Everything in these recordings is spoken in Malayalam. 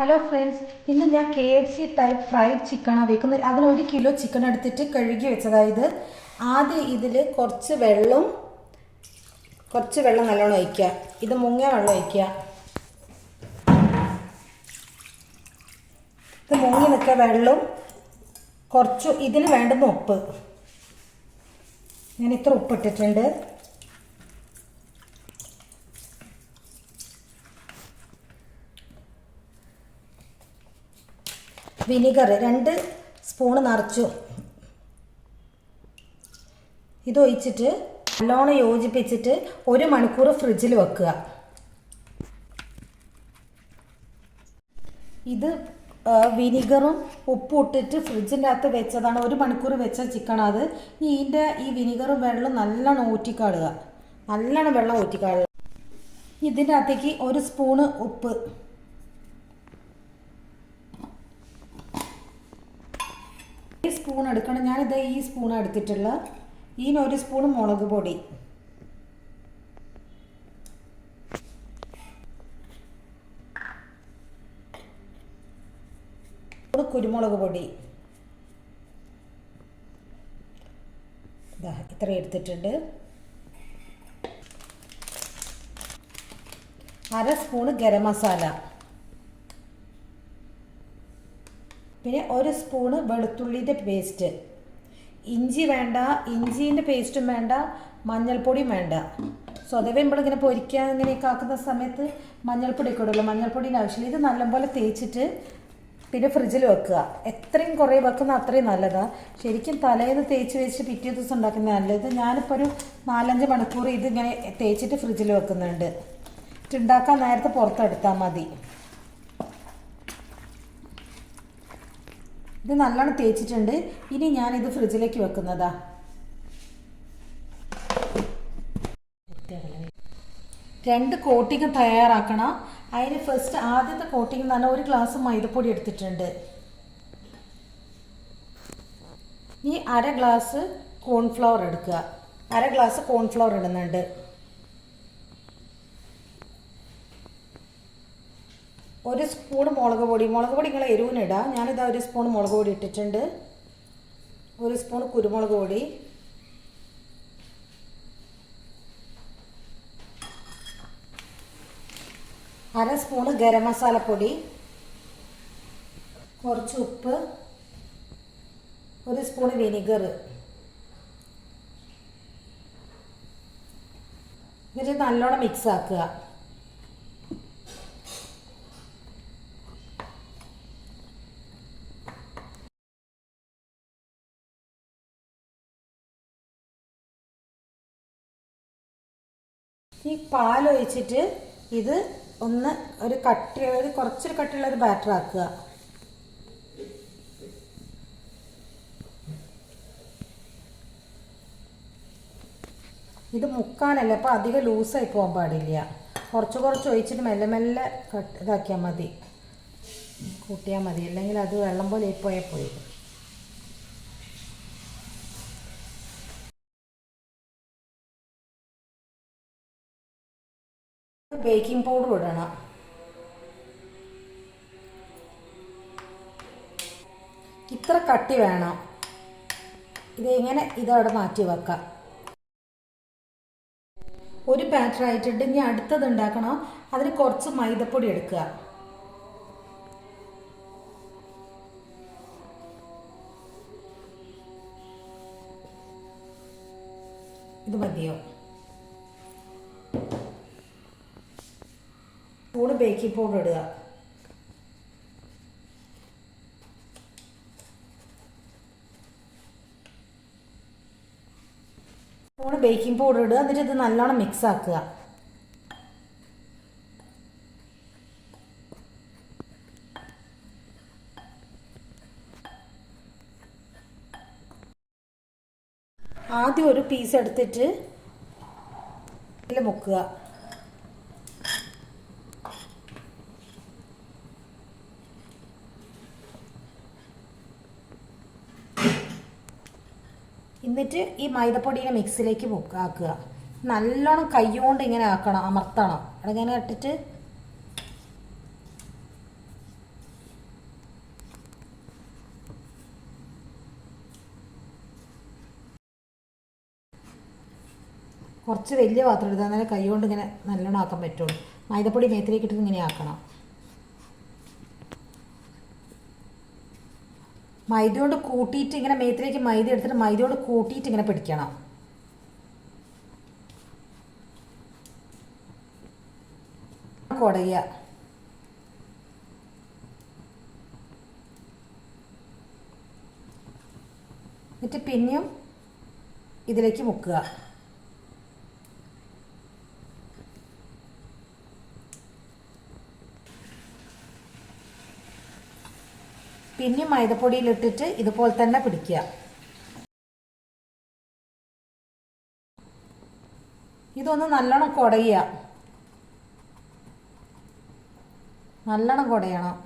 ഹലോ ഫ്രണ്ട്സ് ഇന്ന് ഞാൻ K F C type fried ചിക്കനാണ് വെക്കുന്നത്. അതിൽ ഒരു കിലോ ചിക്കൻ എടുത്തിട്ട് കഴുകി വെച്ചതായത് ആദ്യം ഇതിൽ കുറച്ച് വെള്ളം കുറച്ച് വെള്ളം നല്ലോണം ഒഴിക്കുക. ഇത് മുങ്ങ വെള്ളം ഒഴിക്കുക. ഇത് മുങ്ങി നിൽക്കുക വെള്ളം കുറച്ച് ഇതിന് വേണ്ടുന്ന ഉപ്പ്. ഞാൻ ഇത്ര ഉപ്പ് വിനിഗർ രണ്ട് സ്പൂണ് നിറച്ചു. ഇതൊഴിച്ചിട്ട് നല്ലോണം യോജിപ്പിച്ചിട്ട് ഒരു മണിക്കൂർ ഫ്രിഡ്ജിൽ വെക്കുക. ഇത് വിനിഗറും ഉപ്പും ഇട്ടിട്ട് ഫ്രിഡ്ജിന്റെ അകത്ത് വെച്ചതാണ്. ഒരു മണിക്കൂർ വെച്ച ഇനി ഇതിന്റെ ഈ വിനിഗറും വെള്ളം നല്ലോണം ഊറ്റിക്കാളുക നല്ലോണം വെള്ളം ഊറ്റിക്കാളുക ഇതിന്റെ അകത്തേക്ക് ഒരു സ്പൂണ് ഉപ്പ് ഈ സ്പൂൺ എടുക്കണം. ഞാനിത് ഈ സ്പൂൺ എടുത്തിട്ടുള്ള ഈ ഒരു സ്പൂൺ മുളക് പൊടി. കുരുമുളക് പൊടി. ഇതാ ഇത്ര എടുത്തിട്ടുണ്ട്. അര സ്പൂണ് ഗരം മസാല. പിന്നെ ഒരു സ്പൂണ് വെളുത്തുള്ളിന്റെ പേസ്റ്റ് ഇഞ്ചി വേണ്ട ഇഞ്ചീന്റെ പേസ്റ്റും വേണ്ട മഞ്ഞൾപ്പൊടിയും വേണ്ട. സ്വതവേ നമ്മളിങ്ങനെ പൊരിക്കാൻ ഇങ്ങനെയൊക്കെ ആക്കുന്ന സമയത്ത് മഞ്ഞൾപ്പൊടി ഒക്കെ ഇടുള്ളൂ മഞ്ഞൾപ്പൊടീന്റെ ആവശ്യമില്ല. ഇത് നല്ലപോലെ തേച്ചിട്ട് പിന്നെ ഫ്രിഡ്ജിൽ വെക്കുക. എത്രയും കുറേ വെക്കുന്ന അത്രയും നല്ലതാണ് ശരിക്കും തലേന്ന് തേച്ച് വെച്ച് പിറ്റേ ദിവസം ഉണ്ടാക്കുന്നത് നല്ലത് ഞാനിപ്പോൾ ഒരു നാലഞ്ച് മണിക്കൂർ ഇതിങ്ങനെ തേച്ചിട്ട് ഫ്രിഡ്ജിൽ വെക്കുന്നുണ്ട്. ഉണ്ടാക്കാൻ നേരത്തെ പുറത്തെടുത്താൽ മതി. ഇത് നല്ലോണം തേച്ചിട്ടുണ്ട്. ഇനി ഞാനിത് ഫ്രിഡ്ജിലേക്ക് വെക്കുന്നതാ. രണ്ട് കോട്ടിങ് തയ്യാറാക്കണം. അതിന് ഫസ്റ്റ് ആദ്യത്തെ കോട്ടിങ് എന്ന് പറഞ്ഞാൽ ഒരു ഗ്ലാസ് മൈദപ്പൊടി എടുത്തിട്ടുണ്ട്. ഈ അര ഗ്ലാസ് കോൺഫ്ലവർ എടുക്കുക. അര ഗ്ലാസ് കോൺഫ്ലവർ ഇടുന്നുണ്ട് ഒരു സ്പൂൺ മുളക് പൊടി. മുളക് പൊടി നിങ്ങൾ എരിവിനിടാം. ഞാനിതാ ഒരു സ്പൂൺ മുളക് പൊടി ഇട്ടിട്ടുണ്ട്. ഒരു സ്പൂൺ കുരുമുളക് പൊടി. അര സ്പൂൺ ഗരം മസാലപ്പൊടി കുറച്ച് ഉപ്പ്. ഒരു സ്പൂൺ വിനിഗർ എന്നിട്ട് നല്ലോണം മിക്സ് ആക്കുക. ഈ പാലൊഴിച്ചിട്ട് ഇത് ഒന്ന് ഒരു കട്ടി ഒരു കുറച്ചൊരു കട്ടിയുള്ള ഒരു ബാറ്റർ ആക്കുക. ഇത് മുക്കാനല്ല അപ്പോൾ അധികം ലൂസായി പോകാൻ പാടില്ല. കുറച്ച് കുറച്ച് ഒഴിച്ചിട്ട് മെല്ലെ മെല്ലെ കട്ട് ഇതാക്കിയാൽ മതി. കൂട്ടിയാൽ മതി. അല്ലെങ്കിൽ അത് വെള്ളം പോലെ പോയാൽ പോയി ബേക്കിംഗ് പൗഡർ ഇടണം. ഇത്ര കട്ടി വേണം. ഇതെങ്ങനെ ഇതവിടെ മാറ്റി വെക്കാം? ഒരു ബാറ്റർ ആയിട്ടിട്ട് ഇനി അടുത്തത് ഉണ്ടാക്കണം. അതിന് കുറച്ച് മൈദപ്പൊടി എടുക്കുക. ഇത് മതിയോ? ബേക്കിംഗ് പൗഡർ ഇടുക. സ്പൂണ് ബേക്കിംഗ് പൗഡർ ഇടുക എന്നിട്ട് ഇത് നല്ലോണം മിക്സ് ആക്കുക. ആദ്യം ഒരു പീസ് എടുത്തിട്ട് മുക്കുക. എന്നിട്ട് ഈ മൈദപ്പൊടിയെ മിക്സിലേക്ക് ആക്കുക. നല്ലോണം കൈകൊണ്ട് ഇങ്ങനെ ആക്കണം അമർത്തണം. ഇങ്ങനെ ഇട്ടിട്ട് കുറച്ച് വലിയ പാത്രം എടുത്താൽ നല്ല കൈ കൊണ്ട് ഇങ്ങനെ നല്ലോണം ആക്കാൻ പറ്റുള്ളൂ. മൈദപ്പൊടി മേത്തിലേക്ക് ഇട്ടിട്ട് ഇങ്ങനെ ആക്കണം. മൈദ കൊണ്ട് കൂട്ടിയിട്ട് ഇങ്ങനെ മേത്തിലേക്ക് മൈദ എടുത്തിട്ട് മൈദ കൊണ്ട് കൂട്ടിയിട്ട് ഇങ്ങനെ പിടിക്കണം. കുടയുക. എന്നിട്ട് പിന്നെയും ഇതിലേക്ക് മുക്കുക. പിന്നെയും മൈദപ്പൊടിയിലിട്ടിട്ട് ഇതുപോലെ തന്നെ പിടിക്കുക. ഇതൊന്ന് നല്ലോണം കുടയുക. നല്ലോണം കുടയണം.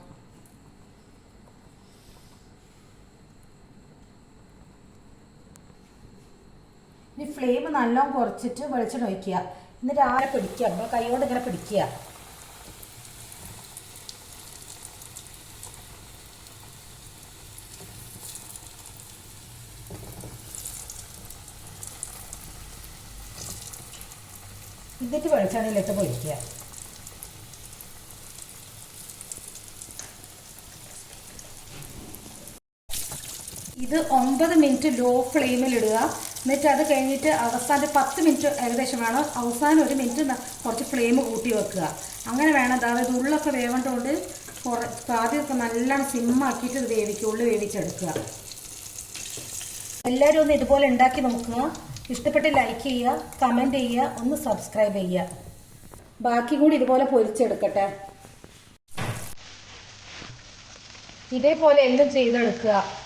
ഇനി ഫ്ലെയിം നല്ലോണം കുറച്ചിട്ട് വെളിച്ചെണ്ണ ഒഴിക്കുക. എന്നിട്ട് ആരെ പിടിക്കുക. നമ്മൾ കൈ കൊണ്ട് ഇങ്ങനെ പിടിക്കുക. എന്നിട്ട് വെളിച്ചെണ്ണയിലിട്ട് പൊരിക്കുക. ഇത് ഒമ്പത് മിനിറ്റ് ലോ ഫ്ലെയിമിൽ ഇടുക. എന്നിട്ട് അത് കഴിഞ്ഞിട്ട് അവസാനം പത്ത് മിനിറ്റ് ഏകദേശം വേണം. അവസാനം ഒരു മിനിറ്റ് കുറച്ച് ഫ്ലെയിം കൂട്ടി വെക്കുക. അങ്ങനെ വേണം. അതായത് ഉള്ളൊക്കെ വേവേണ്ടതുകൊണ്ട് കുറ ആദ്യമൊക്കെ നല്ലോണം സിമ്മാക്കിയിട്ട് വേവിക്കുക. ഉള്ളു വേവിച്ചെടുക്കുക. എല്ലാവരും ഒന്ന് ഇതുപോലെ ഉണ്ടാക്കി നോക്കുക. ഇഷ്ടപ്പെട്ട് ലൈക്ക് ചെയ്യുക കമന്റ് ചെയ്യുക ഒന്ന് സബ്സ്ക്രൈബ് ചെയ്യുക. ബാക്കി കൂടി ഇതുപോലെ പൊരിച്ചെടുക്കട്ടെ. ഇതേപോലെ എല്ലാം ചെയ്തെടുക്കുക.